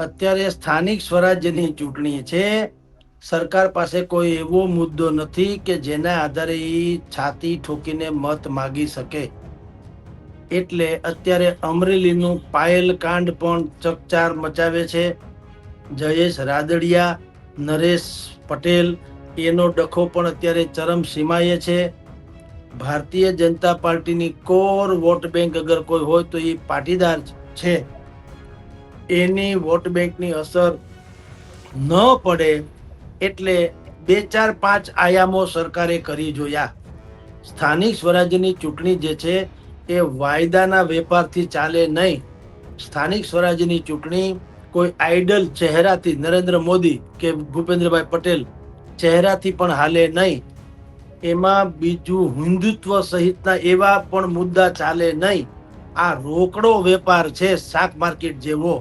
અત્યારે સ્થાનિક સ્વરાજ્યની ચૂંટણી છે. સરકાર પાસે કોઈ એવો મુદ્દો નથી કે જેના આધારે એ છાતી ઠોકીને મત માગી શકે. એટલે અત્યારે અમરેલીનું પાયલ કાંડ પણ ચકચાર મચાવે છે. જયેશ રાદડિયા, નરેશ પટેલ, એનો ડખો પણ અત્યારે ચરમ સીમાએ છે. ભારતીય જનતા પાર્ટીની કોર વોટ બેંક અગર કોઈ હોય તો એ પાટીદાર છે. એની વોટ બેંકની અસર ન પડે એટલે બે ચાર પાંચ આયામો સરકારે કરી જોયા. સ્થાનિક સ્વરાજ્યની ચૂંટણી જે છે એ વાયદાના વેપારથી ચાલે નહીં. સ્થાનિક સ્વરાજ્યની ચૂંટણી કોઈ આઈડલ ચહેરાથી નરેન્દ્ર મોદી કે ભૂપેન્દ્રભાઈ પટેલ ચહેરાથી પણ હાલે નહીં. એમાં બીજું હિન્દુત્વ સહિતના એવા પણ મુદ્દા ચાલે નહીં. આ રોકડો વેપાર છે શાક માર્કેટ જેવો.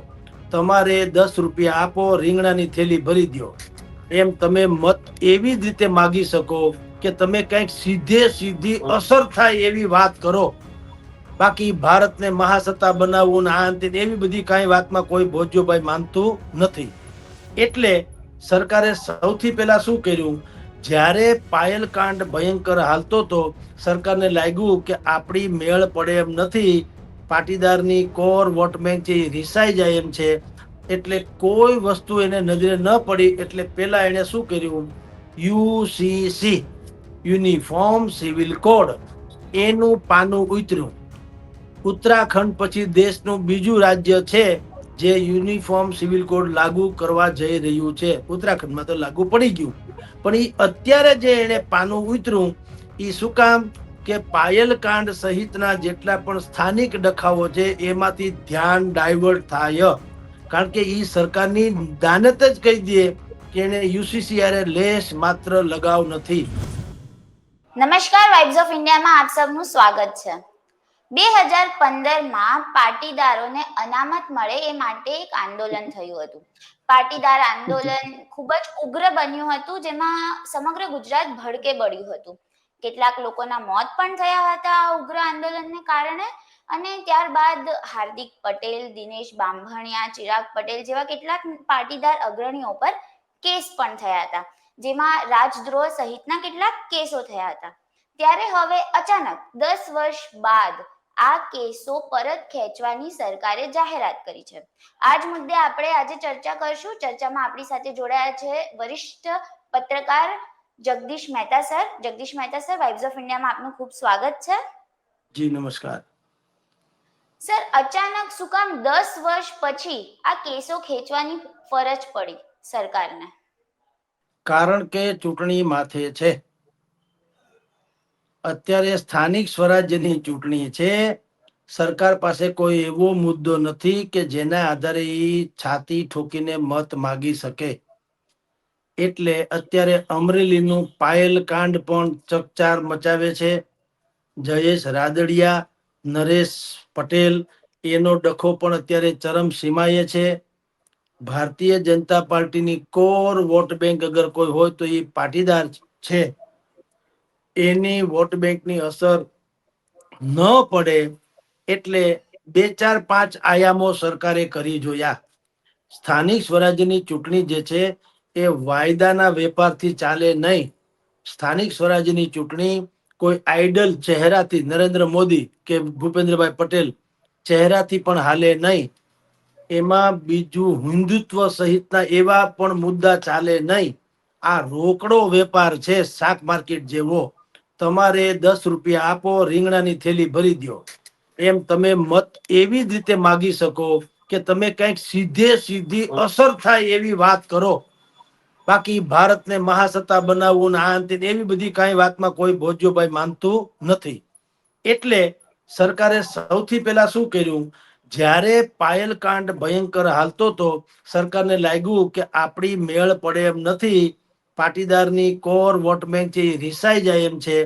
તમારે દસ રૂપિયા આપો, રીંગણાની થેલી ભરી દો એમ તમે મત એવી જ રીતે માગી શકો કે તમે કંઈક સીધે સીધી અસર થાય એવી વાત કરો. બાકી ભારતને મહાસત્તા બનાવવું ને આ એવી બધી કાંઈ વાતમાં કોઈ ભોજ્યોભાઈ માનતું નથી. એટલે સરકારે સૌથી પહેલા શું કર્યું? જ્યારે પાયલ કાંડ ભયંકર હાલતો તો સરકારને લાગ્યું કે આપણી મેળ પડે એમ નથી પાટીદારની કોર વોટ બેંક એ રિસાઈ જાય એમ છે, એટલે કોઈ વસ્તુ એને નજરે ન પડી, એટલે પહેલા એણે શું કર્યું? યુસીસી, યુનિફોર્મ સિવિલ કોડ, એનું પાનું ઉતર્યું. ઉત્તરાખંડ પછી દેશનું બીજું રાજ્ય છે, જે યુનિફોર્મ સિવિલ કોડ લાગુ કરવા જઈ રહ્યું છે. ઉત્તરાખંડમાં તો લાગુ પડી ગયું. પણ એ અત્યારે જે એણે પાનું ઉતર્યું એ શું કામ? કે પાયલ કાંડ સહિતના જેટલા પણ સ્થાનિક ડખાવો છે, એમાંથી ધ્યાન ડાયવર્ટ થાય. કારણ કે એ સરકારની દાનત જ કહી દે કે એને યુસીસીઆરે લેશ માત્ર લગાવ નથી. નમસ્કાર વાઇબ્સ ઓફ ઇન્ડિયામાં આપ સૌનું સ્વાગત છે. બે હજાર પંદરમાં પાટીદારોને અનામત મળે એ માટે એક આંદોલન થયું હતું. પાટીદાર આંદોલન ખૂબ જ ઉગ્ર બન્યું હતું, જેમાં સમગ્ર ગુજરાત ભડકે બળ્યું હતું. કેટલાક લોકોના મોત પણ થયા હતા ઉગ્ર આંદોલનને કારણે. અને ત્યારબાદ હાર્દિક પટેલ, દિનેશ બાંભણિયા, ચિરાગ પટેલ જેવા કેટલાક પાટીદાર અગ્રણીઓ પર કેસ પણ થયા હતા. જેમાં રાજદ્રોહ સહિતના કેટલાક કેસો થયા હતા. ત્યારે હવે અચાનક દસ વર્ષ બાદ આ કેસો પરત ખેંચવાની સરકારે જાહેરાત કરી છે. આ જ મુદ્દે આપણે આજે ચર્ચા કરશું. ચર્ચામાં આપણી સાથે જોડાયા છે વરિષ્ઠ પત્રકાર Jagdish Mehta sir. Jagdish Mehta sir vibes of ઇન્ડિયામાં આપનું ખૂબ સ્વાગત છે. જી નમસ્કાર. સર અચાનક શું કામ દસ વર્ષ પછી આ કેસો ખેંચવાની ફરજ પડી સરકારને? કારણ કે ચૂંટણી માથે છે. અત્યારે સ્થાનિક સ્વરાજ્યની ચૂંટણી છે. સરકાર પાસે કોઈ એવો મુદ્દો નથી કે જેના આધારે છાતી ઠોકીને મત માગી શકે. એટલે અત્યારે અમરેલીનું પાયલ કાંડ પણ ચકચાર મચાવે છે. જયેશ રાદડિયા, નરેશ પટેલ, એનો ડખો પણ અત્યારે ચરમ સીમાએ છે. ભારતીય જનતા પાર્ટીની કોર વોટ બેંક અગર કોઈ હોય તો એ પાટીદાર છે. એની વોટ બેંકની અસર ન પડે એટલે બે ચાર પાંચ આયામો સરકારે કરી જોયા. સ્થાનિક સ્વરાજ્યની ચૂંટણી જે છે એ વાયદાના વેપારથી ચાલે નહીં. સ્થાનિક સ્વરાજ્યની ચૂંટણી કોઈ આઈડલ ચહેરાથી નરેન્દ્ર મોદી કે ભૂપેન્દ્રભાઈ પટેલ ચહેરાથી પણ હાલે નહીં. એમાં બીજું હિન્દુત્વ સહિતના એવા પણ મુદ્દા ચાલે નહીં. આ રોકડો વેપાર છે શાક માર્કેટ જેવો. તમારે દસ રૂપિયા આપો, રીંગણાની થેલી ભરી દો એમ તમે મત એવી જ રીતે માગી શકો કે તમે કંઈક સીધે સીધી અસર થાય એવી વાત કરો. બાકી ભારતને મહાસત્તા બનાવવું આ અંતે એવી બધી કાંઈ વાતમાં કોઈ ભોજ્યોભાઈ માનતું નથી. એટલે સરકારે સૌથી પહેલા શું કર્યું? જ્યારે પાયલ કાંડ ભયંકર હાલતો તો સરકારને લાગ્યું કે આપણી મેળ પડે એમ નથી, પાટીદારની કોર વોટ બેંક છે એ રિસાઈ જાય એમ છે,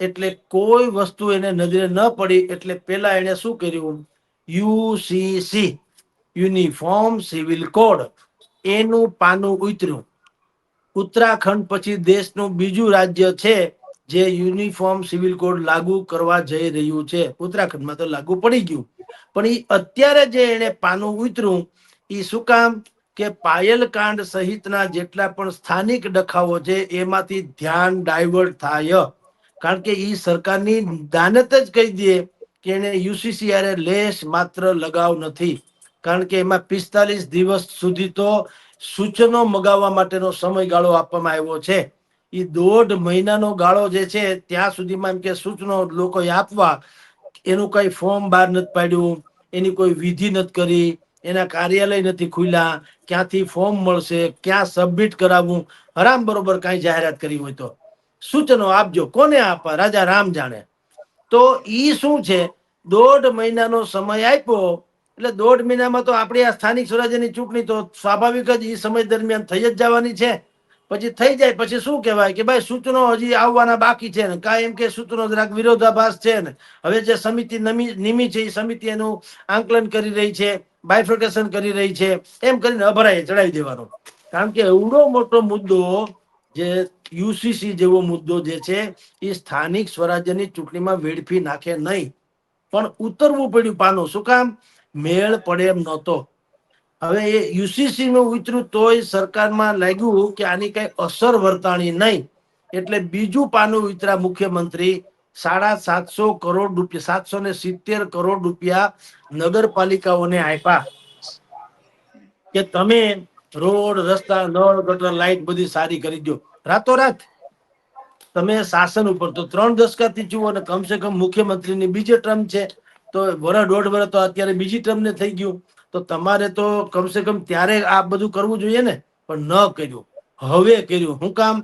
એટલે કોઈ વસ્તુ એને નજરે ન પડી, એટલે પહેલા એણે શું કર્યું? યુસીસી યુનિફોર્મ સિવિલ કોડ, એનું પાનું ઉતર્યું. ઉત્તરાખંડ પછી દેશનું બીજું રાજ્ય છે જે યુનિફોર્મ સિવિલ કોડ લાગુ કરવા જઈ રહ્યું છે. ઉત્તરાખંડમાં તો લાગુ પડી ગયું. પણ એ અત્યારે જે એને પાનું ઉતર્યું એ શું કામ? કે પાયલ કાંડ સહિતના જેટલા પણ સ્થાનિક ડખાઓ છે, એમાંથી ધ્યાન ડાયવર્ટ થાય. કારણ કે એ સરકારની દાનત જ કહી દે કે એને યુસીસીઆરએ લેશ માત્ર લગાવ નથી. કારણ કે એમાં પિસ્તાલીસ દિવસ સુધી તો સૂચનો મગાવવા માટેનો સમયગાળો આપવામાં આવ્યો છે. એ દોઢ મહિનાનો ગાળો જે છે, ત્યાં સુધીમાં એમ કે સૂચનો લોકોએ આપવા એનું કઈ ફોર્મ બહાર નથી પાડ્યું, એની કોઈ વિધિ નથી કરી, એના કાર્યાલય નથી ખુલ્યા, ક્યાંથી ફોર્મ મળશે, ક્યાં સબમિટ કરાવવું, હરામ બરોબર કાંઈ જાહેરાત કરી હોય તો. સૂચનો આપજો. કોને આપવા? રાજા રામ જાણે. તો ઈ શું છે? દોઢ મહિનાનો સમય આપ્યો એટલે દોઢ મહિનામાં તો આપણી આ સ્થાનિક સ્વરાજ્યની ચૂંટણી તો સ્વાભાવિક જ એ સમય દરમિયાન થઈ જ જવાની છે. પછી થઈ જાય, પછી શું કહેવાય કે ભાઈ સૂચનો હજી આવવાના બાકી છે ને, કાંઈ એમ કે સૂચનો જરાક વિરોધાભાસ છે ને. હવે જે સમિતિ નમી છે એ સમિતિ એનું આંકલન કરી રહી છે બાયફ્રોટેશન કરી રહી છે, એમ કરીને અભરાય ચડાવી દેવાનો. કારણ કે એવડો મોટો મુદ્દો જે યુસીસી જેવો મુદ્દો જે છે એ સ્થાનિક સ્વરાજ્યની ચૂંટણીમાં વેડફી નાખે નહીં. પણ ઉતરવું પડ્યું પાનું. શું કામ? મેળ પડે એમ નહોતો. હવે એ યુસીસી નું ઉતર્યું તોય સરકારમાં લાગ્યું કે આની કઈ અસર વર્તાણી નહીં. એટલે બીજું પાનું ઉતરા મુખ્યમંત્રી સાડા સાતસો કરોડ રૂપિયા, સાતસો ને સિત્તેર કરોડ રૂપિયા નગરપાલિકાઓને આપ્યા. કે તમે રોડ, રસ્તા, નળ, ગટર, લાઈટ બધી સારી કરી દો. રાતોરાત તમે શાસન ઉપર તો ત્રણ દશકાથી જુઓ અને કમસે કમ મુખ્યમંત્રીની બીજી ટર્મ છે. તો વરા દોઢ વર્ષ તો અત્યારે બીજી ટર્મને થઈ ગયું. તો તમારે તો કમસે કમ ત્યારે આ બધું કરવું જોઈએ ને. પણ ન કર્યું. હવે કર્યું. હું કામ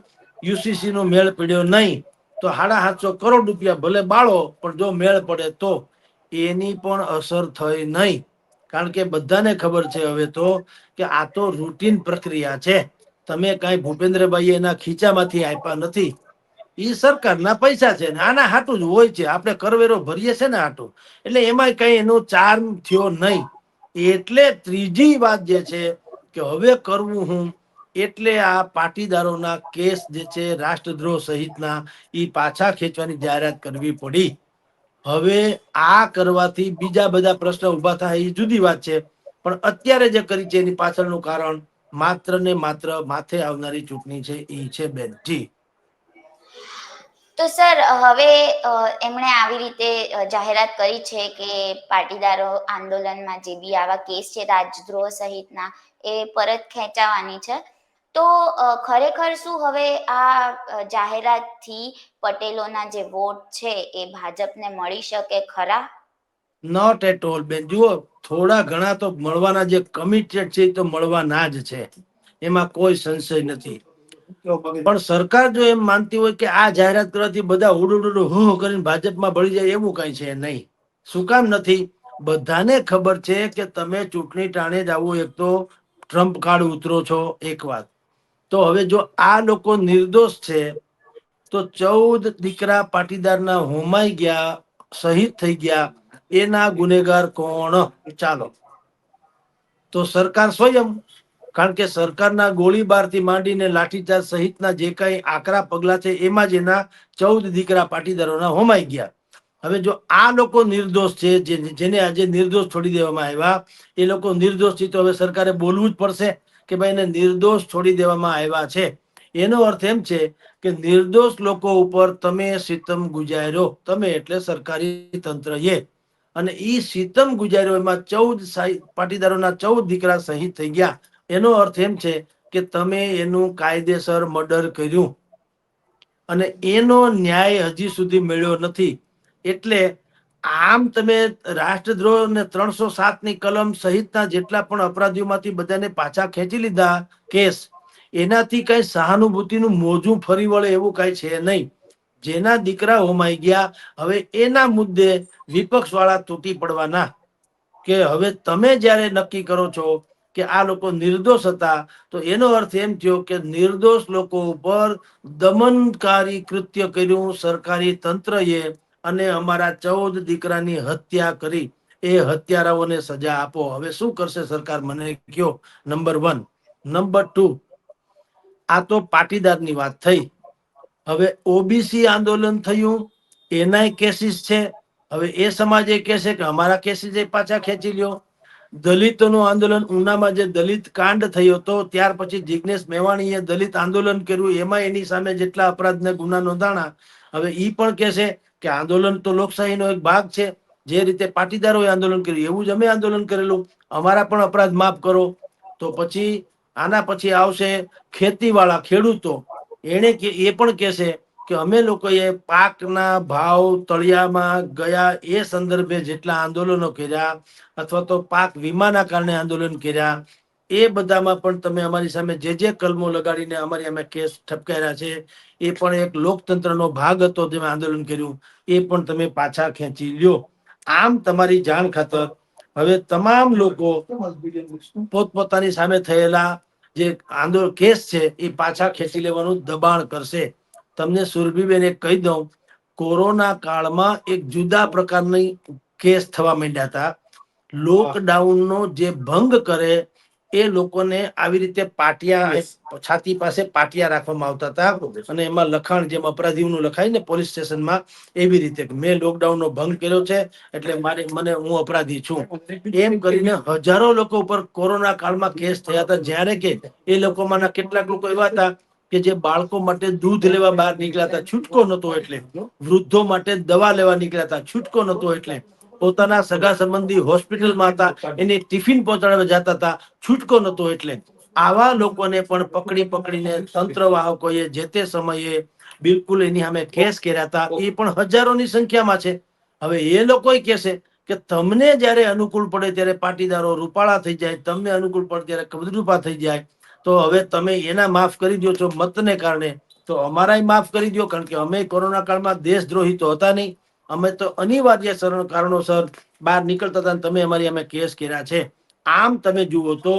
યુસીસી નો મેળ પડ્યો નહીં. તો સાડા સાતસો કરોડ રૂપિયા ભલે બાળો, પણ જો મેળ પડે તો એની પણ અસર થઈ નહીં. કારણ કે બધાને ખબર છે હવે તો કે આ તો રૂટીન પ્રક્રિયા છે. તમે કાંઈ ભૂપેન્દ્રભાઈ એના ખીચામાંથી આપ્યા નથી. એ સરકારના પૈસા છે ને આના હાટું જ હોય છે. આપણે કરવેરો ભરીએ છે ને હાટું. એટલે એમાં કઈ એનો ચાર્મ થયો નહીં. એટલે ત્રીજી વાત જે છે કે હવે કરવું હું એટલે આ પાટીદારોના કેસ જે છે રાષ્ટ્રદ્રોહ સહિતના એ પાછા ખેંચવાની જાહેરાત કરવી પડી. હવે આ કરવાથી બીજા બધા પ્રશ્ન ઊભા થાય એ જુદી વાત છે. પણ અત્યારે જે કરી છે એની પાછળનું કારણ માત્ર ને માત્ર માથે આવનારી ચૂંટણી છે એ છે બેન. જી. તો સર, હવે એમણે આવી રીતે જાહેરાત કરી છે કે પાટીદારો આંદોલનમાં જે બી આવા કેસ છે રાજદ્રોહ સહિતના, એ પરત ખેંચાવાની છે. તો ખરેખર શું હવે આ જાહેરાતથી પટેલોના જે વોટ છે એ ભાજપને મળી શકે ખરા? નોટ એટ ઓલ બેન. જુઓ, થોડા ઘણા તો મળવાના જે કમિટેડ છે તો મળવાના જ છે. એમાં કોઈ સંશય નથી. પણ સરકાર જો એમ માનતી હોય કે આ જાહેરાત કરવાથી બધા ઉડુડુડુ હું કરીને ભાજપમાં ભળી જાય એવું કઈ છે નહીં. શું કામ નથી? બધાને ખબર છે કે તમે ચૂંટણી ટાણે જ આવો એક તો ટ્રમ્પ કાર્ડ ઉતરો છો, એક વાત. તો હવે જો આ લોકો નિર્દોષ છે, તો ચૌદ દીકરા પાટીદારના હોમાઈ ગયા, શહીદ થઈ ગયા, એના ગુનેગાર કોણ? ચાલો. તો સરકાર સ્વયં કારણ કે સરકારના ગોળીબારથી માંડીને લાઠીચાર્જ સહિતના જે કાંઈ આકરા પગલાં છે, એમાં જ એના ચૌદ દીકરા પાટીદારોના હોમાઈ ગયા. હવે જો આ લોકો નિર્દોષ છે, જે- જેને આજે નિર્દોષ છોડી દેવામાં આવ્યા, એ લોકો નિર્દોષ છે, તો હવે સરકારે બોલવું જ પડશે કે ભાઈ એને નિર્દોષ છોડી દેવામાં આવ્યા છે. એનો અર્થ એમ છે કે નિર્દોષ લોકો ઉપર તમે સિતમ ગુજાર્યો. તમે એટલે સરકારી તંત્ર એ. અને એ સિતમ ગુજાર્યો, એમાં ચૌદ પાટીદારોના ચૌદ દીકરા શહીદ થઈ ગયા. એનો અર્થ એમ છે કે તમે એનું કાયદેસર મર્ડર કર્યું અને એનો ન્યાય હજી સુધી મળ્યો નથી. એટલે આમ તમે રાષ્ટ્રદ્રોહ અને ત્રણસો સાતની કલમ સહિતના જેટલા પણ અપરાધીઓમાંથી બધાને પાછા ખેંચી લીધા કેસ, એનાથી કઈ સહાનુભૂતિનું મોજું ફરી વળે એવું કઈ છે નહીં. જેના દીકરા હોમાઈ ગયા, હવે એના મુદ્દે વિપક્ષ વાળા તૂટી પડવાના કે હવે તમે જ્યારે નક્કી કરો છો કે આ લોકો નિર્દોષ હતા, તો એનો અર્થ એમ થયો કે નિર્દોષ લોકો ઉપર દમનકારી કૃત્ય કર્યું, સરકારી તંત્રએ અને અમારા ચૌદ દીકરાની હત્યા કરી. એ હત્યારાઓને સજા આપો. હવે શું કરશે સરકાર? મને કયો. Number one. નંબર ટુ, આ તો પાટીદારની વાત થઈ. હવે ઓબીસી આંદોલન થયું, એનાય કેસીસ છે. હવે એ સમાજ કહેશે કે અમારા કેસીસ પાછા ખેંચી લ્યો. દલિતોનું આંદોલન ઉનામાં જે દલિત કાંડ થયો હતો, ત્યાર પછી જિગ્નેશ મેવાણીએ દલિત આંદોલન કર્યું, એમાં એની સામે જેટલા અપરાધના ગુના નોંધાણા, હવે એ પણ કહે છે કે આંદોલન તો લોકશાહીનો એક ભાગ છે, જે રીતે પાટીદારોએ આંદોલન કર્યું, એવું જ અમે આંદોલન કરેલું, અમારા પણ અપરાધ માફ કરો, તો પછી આના પછી આવશે ખેતીવાળા ખેડૂતો એને એ પણ કહેશે કે અમે લોકોએ પાકના ભાવ તળિયામાં ગયા એ સંદર્ભે જેટલા આંદોલનો કર્યા, અથવા તો પાક વીમાના કારણે આંદોલન કર્યા, એ બધામાં પણ તમે અમારી સામે જે જે કલમો લગાડીને અમારી અમે કેસ ઠપકાર્યા છે, એ પણ એક લોકતંત્રનો ભાગ હતો જેમાં આંદોલન કર્યું, એ પણ તમે પાછા ખેંચી લ્યો. આમ તમારી જાણ ખાતર હવે તમામ લોકો પોતપોતાની સામે થયેલા જે આંદોલન કેસ છે, એ પાછા ખેંચી લેવાનું દબાણ કરશે. તમને સુરભીબેને કહી દઉં કોરોના કાળમાં એક જુદા પ્રકારની કેસ થવા માંડ્યા હતા. લોકડાઉનનો જે ભંગ કરે એ લોકોને આવી રીતે પાટિયા છાતી પાસે પાટિયા રાખવામાં આવતા હતા. અને એમાં લખાણ જેમ અપરાધીઓનું લખાય ને પોલીસ સ્ટેશનમાં એવી રીતે મેં મેં લોકડાઉનનો ભંગ કર્યો છે એટલે મારે મને હું અપરાધી છું. એમ કરીને હજારો લોકો ઉપર કોરોના કાળમાં કેસ થયા હતા. જ્યારે કે એ લોકોમાંના કેટલાક લોકો એવા હતા કે જે બાળકો માટે દૂધ લેવા બહાર નીકળ્યા હતા છૂટકો નતો એટલે. વૃદ્ધો માટે દવા લેવા નીકળ્યા હતા છૂટકો નતો એટલે. પોતાના સગા સંબંધી હોસ્પિટલમાં હતા એને ટિફિન પહોંચાડવા જતા હતા છૂટકો નતો એટલે. આવા લોકોને પણ પકડી પકડીને તંત્ર વાહકોએ જે તે સમયે બિલકુલ એની સામે કેસ કર્યા હતા એ પણ હજારોની સંખ્યામાં છે. હવે એ લોકો કહેશે કે તમને જ્યારે અનુકૂળ પડે ત્યારે પાટીદારો રૂપાળા થઈ જાય તમને અનુકૂળ પડે ત્યારે કબદરૂપા થઈ જાય. તો હવે તમે એના માફ કરી દો છો મતને કારણે. તો અમારાય માફ કરી દો કારણ કે અમે કોરોના કાળમાં દેશદ્રોહી તો હતા નહીં. અમે તો અનિવાર્ય સરળ કારણોસર બહાર નીકળતા હતા તમે અમારી અમે કેસ કર્યા છે. આમ તમે જુઓ તો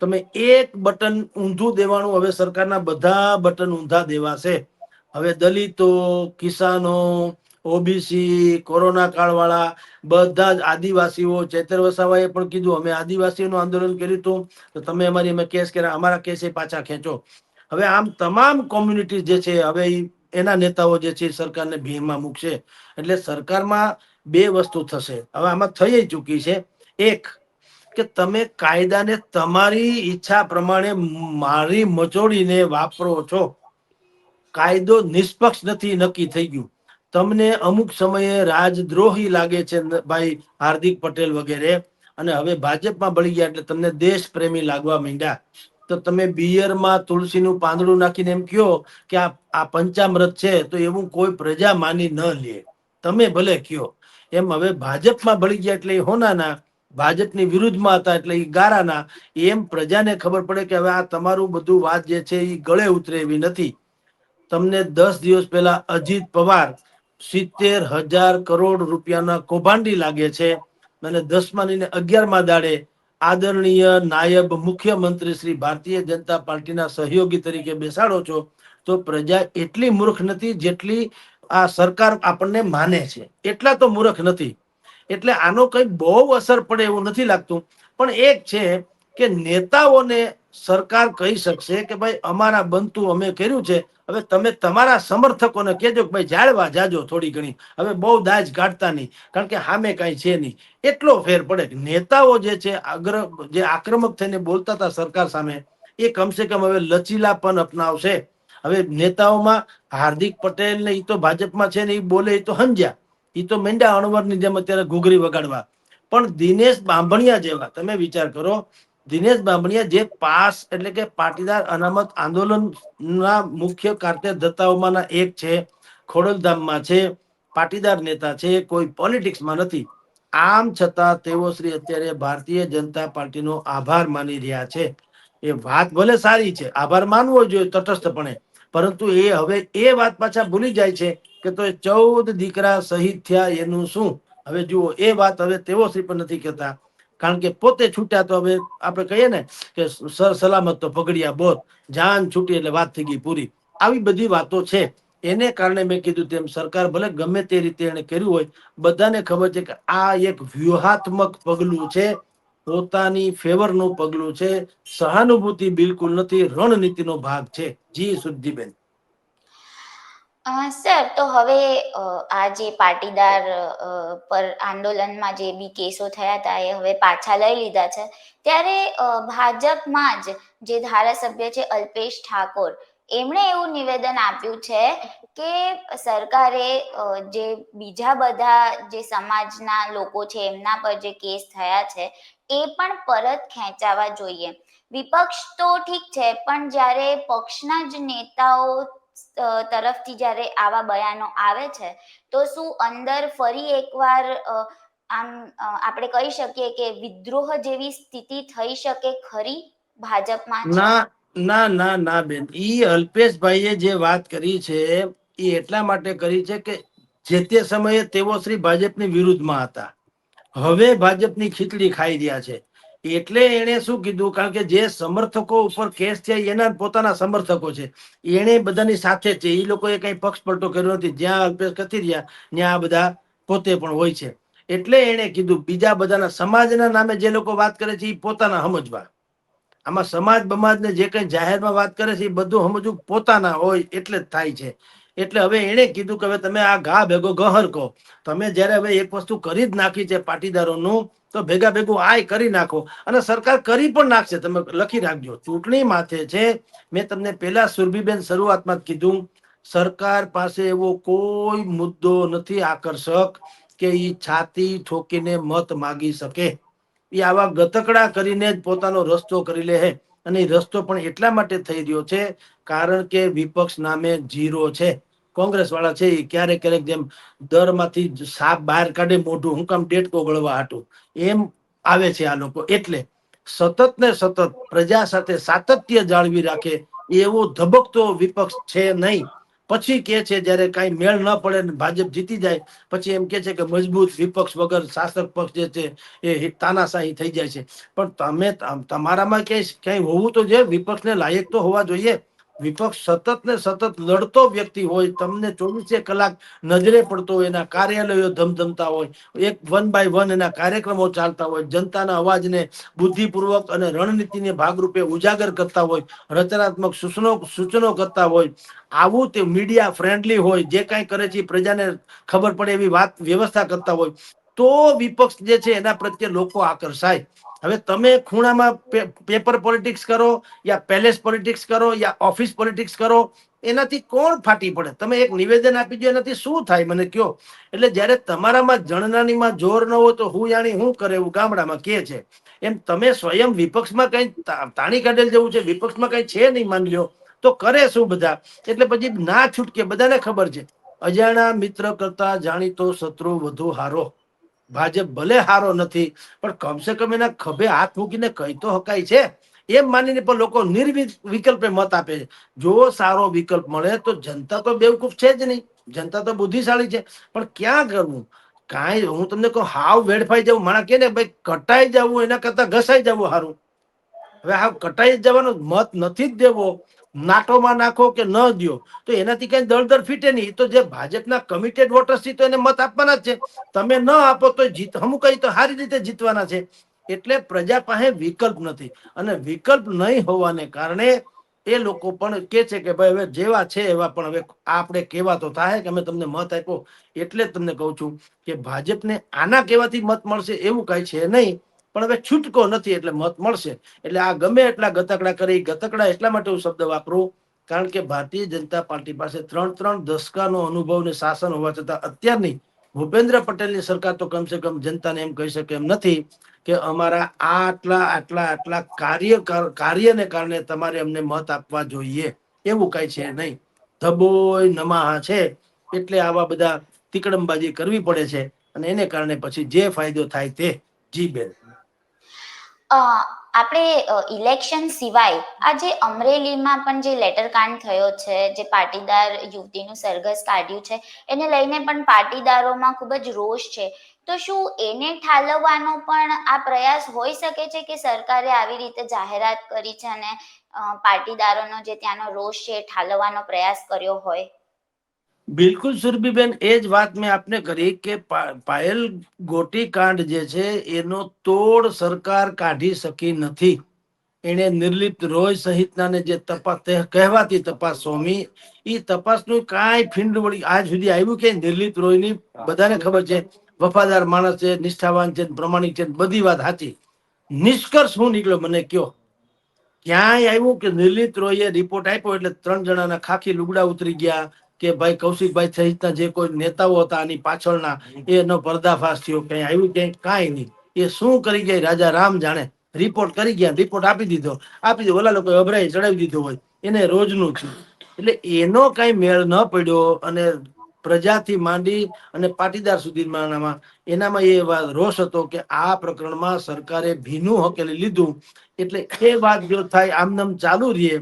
તમે એક બટન ઊંધું દેવાનું હવે સરકારના બધા બટન ઊંધા દેવાશે. હવે દલિતો, કિસાનો ઓબીસી, કોરોના કાળવાળા, બધા જ આદિવાસીઓ, ચેતર વસાવાએ પણ કીધું, અમે આદિવાસીઓનું આંદોલન કર્યું હતું, તો તમે અમારી અમે કેસ કર્યા, અમારા કેસ પાછા ખેંચો. હવે આમ તમામ કોમ્યુનિટીઝ જે છે, હવે એના નેતાઓ જે છે સરકારને ભીમાં મૂકશે. એટલે સરકારમાં બે વસ્તુ થશે. હવે આમાં થઈ ચૂકી છે. એક, કે તમે કાયદાને તમારી ઈચ્છા પ્રમાણે મારી મચોડીને વાપરો છો. કાયદો નિષ્પક્ષ નથી, નક્કી થઈ ગયું. તમને અમુક સમયે રાજદ્રોહી લાગે છે ભાઈ હાર્દિક પટેલ વગેરે. અને હવે ભાજપમાં ભળી ગયા એટલે તમને દેશ પ્રેમી લાગવા માંડ્યા. તો તમે બિયરમાં તુલસીનું પાંદડું નાખીને એમ કયો કે આ આ પંચામૃત છે તો એવું કોઈ પ્રજા માની ન લે. તમે ભલે કયો એમ હવે ભાજપમાં ભળી ગયા એટલે એ હોનાના, ભાજપની વિરુદ્ધમાં હતા એટલે એ ગારાના, એમ પ્રજાને ખબર પડે કે હવે આ તમારું બધું વાત જે છે એ ગળે ઉતરે એવી નથી. તમને દસ દિવસ પહેલા અજીત પવાર સિત્તેર હજાર કરોડ રૂપિયાના કૌભાંડી લાગે છે અને દસમા ને અગિયારમા દાડે આદરણીય નાયબ મુખ્યમંત્રી શ્રી ભારતીય જનતા પાર્ટીના સહયોગી તરીકે બેસાડો છો, તો પ્રજા એટલી મૂર્ખ નથી જેટલી આ સરકાર આપણને માને છે. એટલા તો મૂર્ખ નથી. એટલે આનો કઈ બહુ અસર પડે એવું નથી લાગતું. પણ એક છે કે નેતાઓને સરકાર કહી શકશે કે ભાઈ અમારા બનતું અમે કર્યું છે હવે તમે તમારા સમર્થકોને કહેજો કે ભાઈ જાળવા જાજો થોડી ઘણી. હવે બહુ દાજ કાઢતા નહીં, કારણ કે સામે કાંઈ છે નહીં. એટલો ફેર પડે નેતાઓ જે છે આગ્ર જે આક્રમક થઈને બોલતા હતા સરકાર સામે, એ કમસે કમ હવે લચીલાપન અપનાવશે. હવે નેતાઓમાં હાર્દિક પટેલ ને એ તો ભાજપમાં છે ને એ બોલે એ તો સમજ્યા એ તો મેંડા અણવરની જેમ અત્યારે ઘૂઘરી વગાડવા. પણ દિનેશ બાંભણિયા જેવા, તમે વિચાર કરો દિનેશ બામણીયા જે પાસ એટલે કે પાટીદાર અનામત આંદોલનના મુખ્ય કાર્યધર્તાઓમાંના એક છે, ખોડલધામમાં છે, પાટીદાર નેતા છે, કોઈ પોલિટિક્સમાં નથી. આમ છતાં તેઓ શ્રી અત્યારે ભારતીય જનતા પાર્ટીનો આભાર માની રહ્યા છે. એ વાત ભલે સારી છે, આભાર માનવો જોઈએ તટસ્થપણે, પરંતુ એ હવે એ વાત પાછા ભૂલી જાય છે કે તો એ ચૌદ દીકરા શહીદ થયા એનું શું? હવે જુઓ, એ વાત હવે તેઓ શ્રી પણ નથી કહેતા. કારણ કે પોતે છૂટ્યા તો હવે આપણે કહીએ ને કે સર સલામત તો પગડિયા બોત, જાન છૂટી એટલે વાત થઈ ગઈ પૂરી. આવી બધી વાતો છે. એને કારણે મેં કીધું તેમ સરકાર ભલે ગમે તે રીતે એને કર્યું હોય, બધાને ખબર છે કે આ એક વ્યૂહાત્મક પગલું છે. પોતાની ફેવરનું પગલું છે. સહાનુભૂતિ બિલકુલ નથી, રણનીતિનો ભાગ છે. જી શુદ્ધિબેન સર, તો હવે આ જે પાટીદાર પર આંદોલનમાં જે બી કેસો થયા હતા, એ હવે પાછા લઈ લીધા છે. ત્યારે ભાજપમાં જ જે ધારાસભ્ય છે, અલ્પેશ ઠાકોર, એમણે એવું નિવેદન આપ્યું છે કે સરકારે જે બીજા બધા જે સમાજના લોકો છે, એમના પર જે કેસ થયા છે, એ પણ પરત ખેંચાવા જોઈએ. વિપક્ષ તો ઠીક છે, પણ જ્યારે પક્ષના જ નેતાઓ તરફથી જ્યારે આવા બયાનો આવે છે, તો શું અંદર ફરી એકવાર આમ આપણે કહી શકીએ કે વિદ્રોહ જેવી સ્થિતિ થઈ શકે ખરી ભાજપમાં ના ના ના ના, બેન. ઈ અલ્પેશભાઈએ જે વાત કરી છે, એ એટલા માટે કરી છે કે જે તે સમયે તેઓ શ્રી ભાજપની વિરુદ્ધમાં હતા. હવે ભાજપની ખીચડી ખાઈ રહ્યા છે. એટલે એણે શું કીધું? કારણ કે જે સમર્થકો ઉપર કેસ છે, એના પોતાના સમર્થકો છે. એને બધાની સાથે છે. એ લોકોએ કઈ પક્ષ પલટો કર્યો નથી. જ્યાં અલ્પેશ કથી રહ્યા, ત્યાં આ બધા પોતે પણ હોય છે. એટલે એણે કીધું, બીજા બધાના સમાજના નામે જે લોકો વાત કરે છે એ પોતાના સમજવા. આમાં સમાજ બમાજને જે કઈ જાહેરમાં વાત કરે છે એ બધું સમજવું પોતાના હોય એટલે જ થાય છે. એટલે હવે એણે કીધું કે હવે તમે આ ઘા ભેગો ગહર કહો. તમે જ્યારે હવે એક વસ્તુ કરી જ નાખી છે પાટીદારોનું, તો ભેગા ભેગું આય કરી નાખો. અને સરકાર કરી પણ નાખશે. તમે લખી રાખજો. ચૂંટણી માથે છે. મેં તમને પેલા સુરભીબેન શરૂઆતમાં જ કીધું, સરકાર પાસે એવો કોઈ મુદ્દો નથી આકર્ષક કે એ છાતી ઠોકીને મત માગી શકે. એ આવા ગતકડા કરીને જ પોતાનો રસ્તો કરી લે અને રસ્તો પણ એટલા માટે થઈ રહ્યો છે કારણ કે વિપક્ષ નામે જીરો છે. કોંગ્રેસ વાળા છે એ ક્યારેક ક્યારેક જેમ દરમાંથી સાપ બહાર કાઢે મોઢું, હું કામ ડેટકો ગળવા હાટું. એમ આવે છે આ લોકો. એટલે સતત ને સતત પ્રજા સાથે સાતત્ય જાળવી રાખે એવો ધબકતો વિપક્ષ છે નહીં. પછી કે છે જ્યારે કાંઈ મેળ ન પડે ને ભાજપ જીતી જાય, પછી એમ કે છે કે મજબૂત વિપક્ષ વગર શાસક પક્ષ જે છે એ તાનાશાહી થઈ જાય છે. પણ તમે તમ- તમારામાં ક્યાંય ક્યાંય હોવું તો જોઈએ, વિપક્ષને લાયક તો હોવા જોઈએ. વિપક્ષ સતત ને સતત લડતો વ્યક્તિ હોય, તમને ચોવીસે કલાક નજરે પડતો હોય, એના કાર્યાલયો ધમધમતા હોય, એક વન બાય વન એના કાર્યક્રમો ચાલતા હોય, જનતાના અવાજને બુદ્ધિપૂર્વક અને રણનીતિને ભાગરૂપે ઉજાગર કરતા હોય, રચનાત્મક સૂચનો સૂચનો કરતા હોય, આવું તે મીડિયા ફ્રેન્ડલી હોય, જે કાંઈ કરે છે પ્રજાને ખબર પડે એવી વાત વ્યવસ્થા કરતા હોય. તો વિપક્ષ જે છે એના પ્રત્યે લોકો આકર્ષાય. હવે તમે ખૂણામાં પેપર પોલિટિક્સ કરો યા પેલેસ પોલિટિક્સ કરો યા ઓફિસ પોલિટિક્સ કરો, એનાથી કોણ ફાટી પડે? તમે એક નિવેદન આપી દો એનાથી શું થાય મને કયો? એટલે જ્યારે તમારામાં જણનાનીમાં જોર ન હોય તો હું જાણી હું કરે એવું ગામડામાં કે છે. એમ તમે સ્વયં વિપક્ષમાં કઈ તાણી કાઢેલ જેવું છે, વિપક્ષમાં કઈ છે નહીં માની લ્યો, તો કરે શું બધા? એટલે પછી ના છૂટકે બધાને ખબર છે. અજાણા મિત્ર કરતા જાણીતો શત્રુ વધુ હારો. ભાજપ ભલે હારો નથી, પણ કમસે કમ એના ખભે હાથ મૂકીને કહી તો હકાય છે. એમ માનીને પણ લોકો નિર્વિકલ્પે મત આપે છે. જો સારો વિકલ્પ મળે તો જનતા તો બેવકૂફ છે જ નહીં. જનતા તો બુદ્ધિશાળી છે. પણ ક્યાં કરવું? કાંઈ હું તમને કહું, હાવ વેડફાઈ જવું માણા કે ને, ભાઈ, કટાઈ જવું, એના કરતા ઘસાઈ જવું સારું હવે હાવ કટાઈ જવાનો મત નથી જ દેવો. નાટોમાં નાખો કે ન દ્યો, તો એનાથી કઈ દળદર ફીટે નહીં. તો જે ભાજપના કમિટેડ વોટર્સ છે તો એને મત આપવાના જ છે. તમે ન આપો તો જીત, અમુક કઈ તો સારી રીતે જીતવાના છે. એટલે પ્રજા પાસે વિકલ્પ નથી. અને વિકલ્પ નહીં હોવાને કારણે એ લોકો પણ કે છે કે ભાઈ હવે જેવા છે એવા પણ હવે આપણે કેવા તો થાય કે અમે તમને મત આપ્યો. એટલે જ તમને કહું છું કે ભાજપને આના કહેવાથી મત મળશે એવું કઈ છે નહીં. પણ હવે છૂટકો નથી એટલે મત મળશે. એટલે આ ગમે એટલા ગતકડા કરી ગતકડા એટલા માટે હું શબ્દ વાપરું, કારણ કે ભારતીય જનતા પાર્ટી પાસે ત્રણ ત્રણ દશકાનો અનુભવ ને શાસન હોવા છતાં અત્યારની ભૂપેન્દ્ર પટેલની સરકાર તો કમસે કમ જનતાને એમ કહી શકે એમ નથી કે અમારા આટલા આટલા આટલા કાર્ય કાર્યને કારણે તમારે અમને મત આપવા જોઈએ. એવું કઈ છે નહીં. ધબોય નમાહા છે. એટલે આવા બધા તિકડમબાજી કરવી પડે છે અને એને કારણે પછી જે ફાયદો થાય તે જી બેન. આપણે ઇલેક્શન સિવાય આજે અમરેલીમાં પણ જે લેટર કાંડ થયો છે, જે પાટીદાર યુવતીનું સરઘસ કાઢ્યું છે, એને લઈને પણ પાટીદારોમાં ખૂબ જ રોષ છે. તો શું એને ઠાલવવાનો પણ આ પ્રયાસ હોઈ શકે છે કે સરકારે આવી રીતે જાહેરાત કરી છે અને પાટીદારોનો જે ત્યાંનો રોષ છે ઠાલવવાનો પ્રયાસ કર્યો હોય? બિલકુલ સુરભીબેન એ જ વાત મેં આપને કરી કે પાયલ ગોટી કાંડ જે છે, એનો તોડ સરકાર કાઢી શકી નથી. એણે નિર્લિપ્ત રોય સહિતનાને જે તપાસ કહેવાતી તપાસ સ્વામી એ તપાસનું કાંઈ ફીંડ વળી આજ સુધી આવ્યું કે નિર્લિપ્ત રોયની બધાને ખબર છે, વફાદાર માણસ છે, નિષ્ઠાવાન છે, પ્રમાણિક છે, બધી વાત સાચી. નિષ્કર્ષ હું નીકળ્યો, મને કયો. ક્યાંય આવ્યું કે નિર્લિપ્ત રોયે રિપોર્ટ આપ્યો એટલે ત્રણ જણાના ખાખી લુગડા ઉતરી ગયા કે ભાઈ કૌશિકભાઈ સહિતના જે કોઈ નેતાઓ હતા આની પાછળના એનો પર્દાફાશ થયો. કઈ આવ્યું, ક્યાંય કાંઈ નહીં. એ શું કરી ગયા? રાજા રામ જાણે રિપોર્ટ કરી ગયા રિપોર્ટ આપી દીધો. આપી દીધો. ઓલા લોકો અભરાઈ ચડાવી દીધો હોય. એને રોજનું છે એટલે એનો કઈ મેળ ન પડ્યો અને પ્રજાથી માંડી અને પાટીદાર સુધીમાં એનામાં એ વાત રોષ હતો કે આ પ્રકરણમાં સરકારે ભીનું હકેલી લીધું. એટલે એ વાત જો થાય, આમનામ ચાલુ રહીએ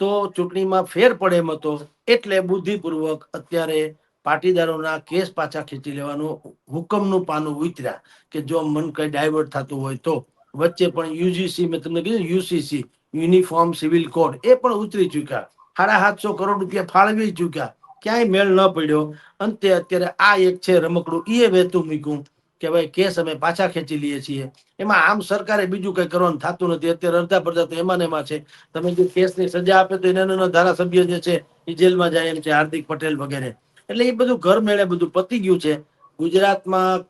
તો ચૂંટણીમાં ફેર પડે એમ હતો. એટલે બુદ્ધિપૂર્વક અત્યારે પાટીદારોના કેસ પાછા ખેંચી લેવાનું હુકમનું પાનું ઉતર્યા કે જો મન કઈ ડાયવર્ટ થતું હોય તો. વચ્ચે પણ યુજીસી મેં તમને કીધું યુસીસી, યુનિફોર્મ સિવિલ કોડ, એ પણ ઉતરી ચૂક્યા. સાડા સાતસો કરોડ રૂપિયા ફાળવી ચૂક્યા. ક્યાંય મેળ ન પડ્યો. અંતે અત્યારે આ એક છે રમકડું. એ વહેતું મૂક્યું. કે ભાઈ કેસ અમે પાછા ખેંચી લઈએ છીએ. એમાં આમ સરકારે બીજું કઈ કરવાનું થતું નથી. અત્યારે અડધા પડધા તો એમાં ને એમાં છે. તમે જો કેસની સજા આપે તો એના ધારાસભ્ય જે છે, એ જેલમાં જાય એમ છે, હાર્દિક પટેલ વગેરે. એટલે એ બધું ઘર મેળે બધું પતી ગયું છે. ગુજરાતમાં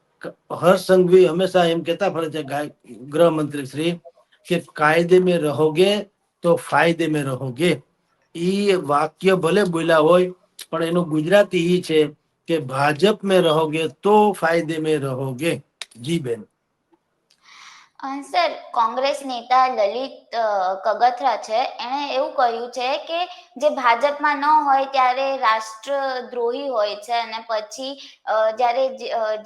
હર્ષ સંઘવી હંમેશા એમ કહેતા ફરે છે ગૃહમંત્રી શ્રી, કે કાયદે મેં રહોગે તો ફાયદે મેં રહોગે. એ વાક્ય ભલે બોલ્યા હોય, પણ એનું ગુજરાતી ઈ છે. કે ભાજપ મેં રહોગે તો ફાયદે મેં રહોગે? જી બેન. સર, કોંગ્રેસ નેતા લલિત કગથરા છે. એણે એવું કહ્યું છે કે જે ભાજપમાં ન હોય ત્યારે રાષ્ટ્રદ્રોહી હોય છે અને પછી જ્યારે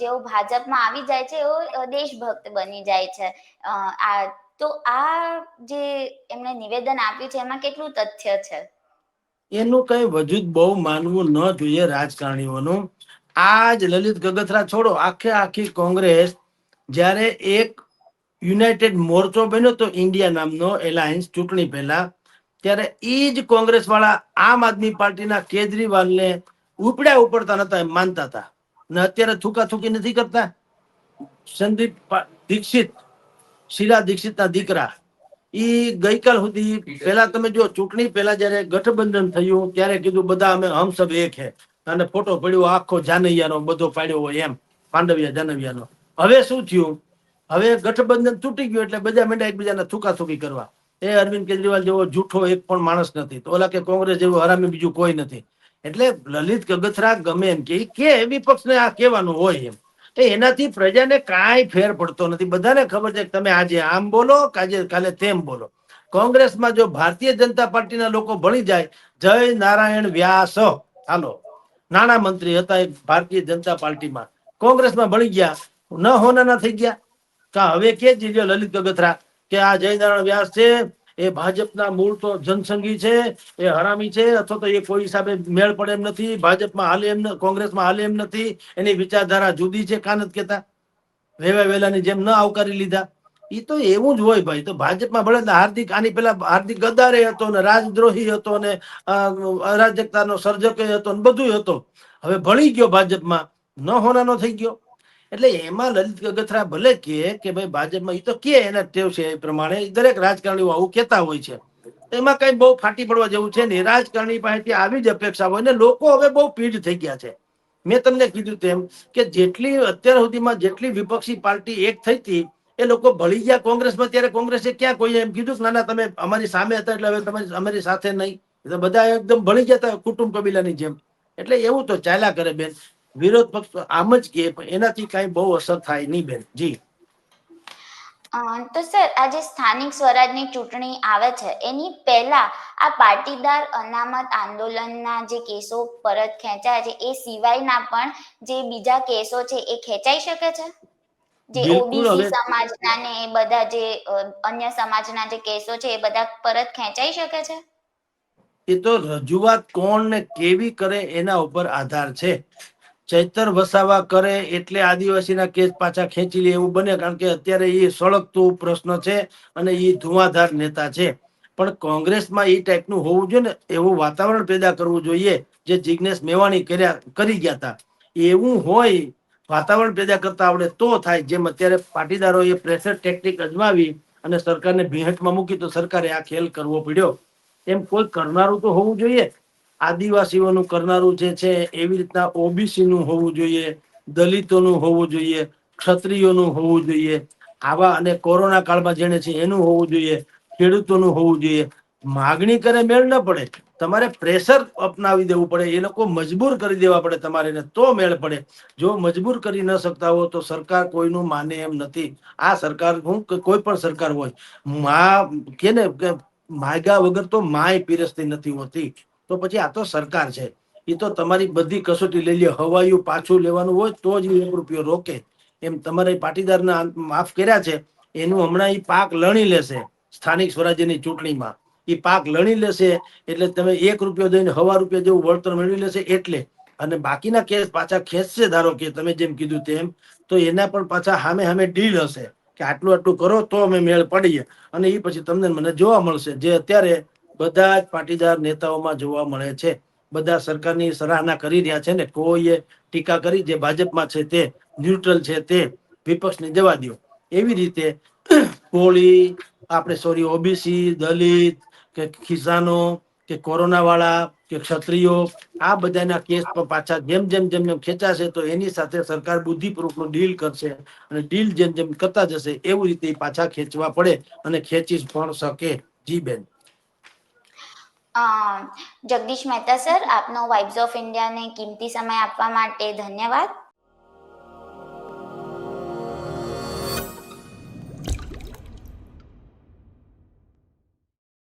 જેવો ભાજપમાં આવી જાય છે એવો દેશભક્ત બની જાય છે. આ, તો આ જે એમણે નિવેદન આપ્યું છે, એમાં કેટલું તથ્ય છે? એનું કઈ વજૂદ બહુ માનવું ન જોઈએ રાજકારણીઓનું. આજ લલિત ગગથરા છોડો, આખે આખી કોંગ્રેસ જ્યારે એક યુનાઇટેડ મોરચો બન્યો તો ઇન્ડિયા નામનો એલાયન્સ ચૂંટણી પહેલા, ત્યારે એ જ કોંગ્રેસ વાળા આમ આદમી પાર્ટીના કેજરીવાલને ઉપડ્યા ઉપડતા નતા એમ માનતા હતા. ને અત્યારે થૂકા થૂકી નથી કરતા? સંદીપ, દીક્ષિત, શીલા દીક્ષિતના દીકરા ઈ ગઈકાલ સુધી પહેલા તમે જો ચૂંટણી પેલા જયારે ગઠબંધન થયું, ત્યારે કીધું બધા અમે હમસબ એક હે. અને ફોટો પડ્યો, આખો જાનૈયાનો, બધો પાડ્યો હોય એમ, પાંડવિયા જાનવિયાનો હવે શું થયું? હવે ગઠબંધન તૂટી ગયું એટલે બધા મેંડા એકબીજાને થૂકા થૂકી કરવા. એ અરવિંદ કેજરીવાલ જેવો જૂઠો એક પણ માણસ નથી. તો ઓલા કે કોંગ્રેસ જેવું હરામી બીજું કોઈ નથી. એટલે લલિત કગથરા ગમે એમ કે વિપક્ષને આ કહેવાનું હોય એમ. તો એનાથી પ્રજાને કાંઈ ફેર પડતો નથી. બધાને ખબર છે કે તમે આજે આમ બોલો કાજે કાલે તેમ બોલો. કોંગ્રેસમાં જો ભારતીય જનતા પાર્ટીના લોકો ભણી જાય, જય નારાયણ વ્યાસ. હાલો. નાણા મંત્રી હતા એક ભારતીય જનતા પાર્ટીમાં. કોંગ્રેસમાં ભણી ગયા. ન હોનાના થઈ ગયા. કા હવે કે જ જો લલિત ગગથરા કે આ જય નારાયણ વ્યાસ છે? એ ભાજપના મૂળ તો જનસંઘી છે, એ હરામી છે, અથવા તો એ કોઈ હિસાબે મેળ પડે એમ નથી, ભાજપમાં હાલે એમ કોંગ્રેસમાં હાલે એમ નથી, એની વિચારધારા જુદી છે કાનત કેતા વેવા વેલાની જેમ ન આવકારી લીધા. એ તો એવું જ હોય ભાઈ, તો ભાજપમાં ભલે હાર્દિક, આની પેલા હાર્દિક ગદ્દારે હતો ને, રાજદ્રોહી હતો ને અરાજકતાનો સર્જક હતો ને બધું હતો. હવે ભળી ગયો ભાજપમાં, ન હોનાનો થઈ ગયો. એટલે એમાં લલિત ગગથરા ભલે કહે કે ભાઈ ભાજપમાં એ તો કે એના ટેવ છે એ પ્રમાણે દરેક રાજકારણીઓ આવું કહેતા હોય છે. એમાં કઈ બહુ ફાટી પડવા જેવું છે ને રાજકારણી પાસેથી આવી જ અપેક્ષા હોય ને લોકો હવે બહુ પીઢ થઈ ગયા છે. મેં તમને કીધું તેમ કે જેટલી અત્યાર સુધીમાં જેટલી વિપક્ષી પાર્ટી એક થઈ હતી, એ લોકો ભળી ગયા કોંગ્રેસમાં. ત્યારે કોંગ્રેસે ક્યાં કોઈ એમ કીધું ના ના, તમે અમારી સામે હતા એટલે હવે તમે અમારી સાથે નહીં. બધા એકદમ ભળી ગયા હતા કુટુંબ કબીલાની જેમ. એટલે એવું તો ચાલ્યા કરે બેન. વિરોધ પક્ષ આમ જ કે એનાથી કઈ બહુ અસર થાય નહીં બેન. જી. તો સર આજે સ્થાનિક સ્વરાજની ચૂંટણી આવે છે. એની પહેલા આ પાટીદાર અનામત આંદોલનના જે કેસો પરત ખેંચાય છે એ સિવાયના પણ જે બીજા કેસો છે એ ખેંચાઈ શકે છે? જે ઓબીસી સમાજના ને એ બધા જે અન્ય સમાજના જે કેસો છે એ બધા પરત ખેંચાઈ શકે છે? એ તો રજૂઆત કોણ ને કેવી કરે એના ઉપર આધાર છે. ચૈતર વસાવા કરે એટલે આદિવાસીના કેસ પાછા ખેંચી લે એવું બને, કારણ કે અત્યારે એ સળગતો પ્રશ્ન છે અને એ ધુઆધાર નેતા છે. પણ કોંગ્રેસમાં એ ટાઈપનું હોવું જોઈએ ને, એવું વાતાવરણ પેદા કરવું જોઈએ જે જિગ્નેશ મેવાણી કર્યા, કરી ગયા હતા એવું હોય, વાતાવરણ પેદા કરતા આવડે તો થાય, જેમ અત્યારે પાટીદારોએ પ્રેશર ટેકનિક અજમાવી અને સરકારને ભીહટમાં મૂકી તો સરકારે આ ખેલ કરવો પડ્યો. એમ કોઈ કરનારું તો હોવું જોઈએ. આદિવાસીઓનું કરનારું જે છે, એવી રીતના ઓબીસી નું હોવું જોઈએ, દલિતોનું હોવું જોઈએ, ક્ષત્રિયોનું હોવું જોઈએ, આવા અને કોરોના કાળમાં જેને છે એનું હોવું જોઈએ, ખેડૂતોનું હોવું જોઈએ. માગણી કરે મેળ ન પડે. તમારે પ્રેશર અપનાવી દેવું પડે, એ લોકો મજબૂર કરી દેવા પડે તમારે તો મેળ પડે. જો મજબૂર કરી ન શકતા હો તો સરકાર કોઈનું માને એમ નથી. આ સરકાર, હું કોઈ પણ સરકાર હોય, મા કે ને માયગા વગર તો માય પીરસતી નથી હોતી. તો પછી આ તો સરકાર છે. એ તો તમારી બધી કસોટી લઈ લે, હવાયું પાછું લેવાનું હોય તો જ એક રૂપિયો રોકે. એમ તમારે પાટીદારના માફ કર્યા છે, એનું હમણાં એ પાક લણી લેશે સ્થાનિક સ્વરાજ્યની ચૂંટણીમાં. એ પાક લણી લેશે એટલે તમે એક રૂપિયો દઈને હવા રૂપિયા જેવું વળતર મેળવી લેશે એટલે. અને બાકીના કેસ પાછા ખેંચશે, ધારો કે તમે જેમ કીધું તેમ, તો એના પણ પાછા સામે સામે ડીલ હશે. કે આટલું આટલું કરો તો અમે મેળ પડીએ. અને એ પછી તમને મને જોવા મળશે. જે અત્યારે બધા જ પાટીદાર નેતાઓમાં જોવા મળે છે. બધા સરકારની સરાહના કરી રહ્યા છે ને કોઈએ ટીકા કરી જે ભાજપમાં છે તે ન્યુટ્રલ છે તે વિપક્ષને જવા દો એવી રીતે કોળી આપણે સોરી, ઓબીસી, દલિત કે ખિસાનો કે કોરોના વાળા કે ક્ષત્રિયો, આ બધાના કેસ પાછા જેમ જેમ જેમ જેમ ખેંચાશે તો એની સાથે સરકાર બુદ્ધિપૂર્વકનું ડીલ કરશે અને ડીલ જેમ જેમ કરતા જશે એવું રીતે પાછા ખેંચવા પડે અને ખેંચી પણ શકે જી બેન. જગદીશ મહેતા સર આપનો વાઇબ્સ ઓફ ઇન્ડિયાને કિંમતી સમય આપવા માટે ધન્યવાદ.